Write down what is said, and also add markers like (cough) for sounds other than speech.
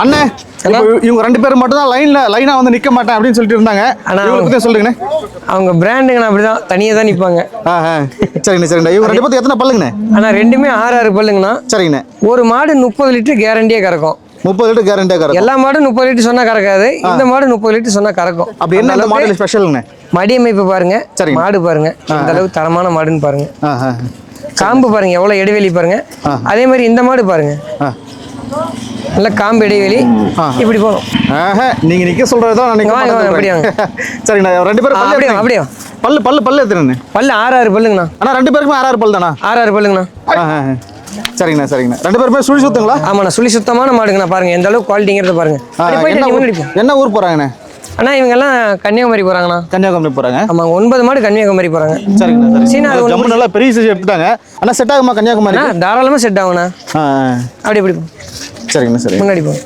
அண்ணே இவங்க ரெண்டு பேரும் மட்டும் தான் லைன்ல லைனா வந்து நிக்க மாட்டேன் அப்படின்னு சொல்லிட்டு இருந்தாங்க. இவங்களை பத்தி சொல்லுங்கண்ணே. அவங்க பிராண்டுங்கண்ணா அப்படிதான் தனியாக தான் ஆ. சரிங்கண்ணே சரிங்கண்ணே. இவங்க ரெண்டு பேர்த்து எத்தனை பல்லுங்கண்ணே? ஆனால் ரெண்டுமே ஆறு ஆறு பல்லுங்கண்ணா. சரிங்கண்ணே. ஒரு மாடு முப்பது லிட்டர் கேரண்டியாக கறக்கும். முப்பது லிட்டர் கேரண்டியாக கறக்கும். எல்லா மாடும் முப்பது லிட்டர் சொன்னா கறக்காது. இந்த மாடு முப்பது லிட்டர் சொன்னா கறக்கும். அப்படி என்ன மாடல் ஸ்பெஷலுங்கண்ணே மடி அமைப்பு பாருங்க. சரிங்க. மாடு பாருங்க. இந்த அளவுக்கு தரமான மாடுன்னு பாருங்க. காம்பு பாருங்க எவ்வளவு இடைவெளி பாருங்க. அதே மாதிரி இந்த மாடு பாருங்க. நல்ல காம்பு இடைவெளி. இப்படி போகணும் ஆஹா நீங்க நிக்க சொல்றது தான் நான் (laughs) சரிங்கண்ணா ரெண்டு பேரும் அப்படியே? அப்படியே பல்லு பல்லு பல்லு எத்தனை பல்லு ஆறு ஆறு பல்லுங்கண்ணா. அண்ணா ரெண்டு பேருக்குமே ஆறு ஆறு பல் தானா ஆறு ஆறு பல்லுங்கண்ணா. சரிங்கண்ணா சரிங்கண்ணா. ரெண்டு பேருமே சுழி சுத்துங்களா? ஆமாண்ணா சுழி சுத்தமான மாடுங்கண்ணா பாருங்க. எந்த அளவுக்கு குவாலிட்டிங்கிறத பாருங்க. என்ன ஊர் முன்னாடி போ. என்ன ஊர் போறாங்கண்ணே? அண்ணா இவங்க எல்லாம் கன்னியாகுமரி போறாங்கண்ணா. கன்னியாகுமரி போறாங்க. ஆமாங்க ஒன்பது மாடு கன்னியாகுமரி போறாங்க. சரிங்கண்ணா சரி சீனா அது ஜம்மு நல்லா பெரிய சைஸ் எடுத்துட்டாங்க. அண்ணா செட் ஆகுமா கன்னியாகுமரி அண்ணா தாராளமா செட் ஆகுண்ணா. அப்படி இப்படி போ. சரிங்கண்ணா சரி முன்னாடி போங்க.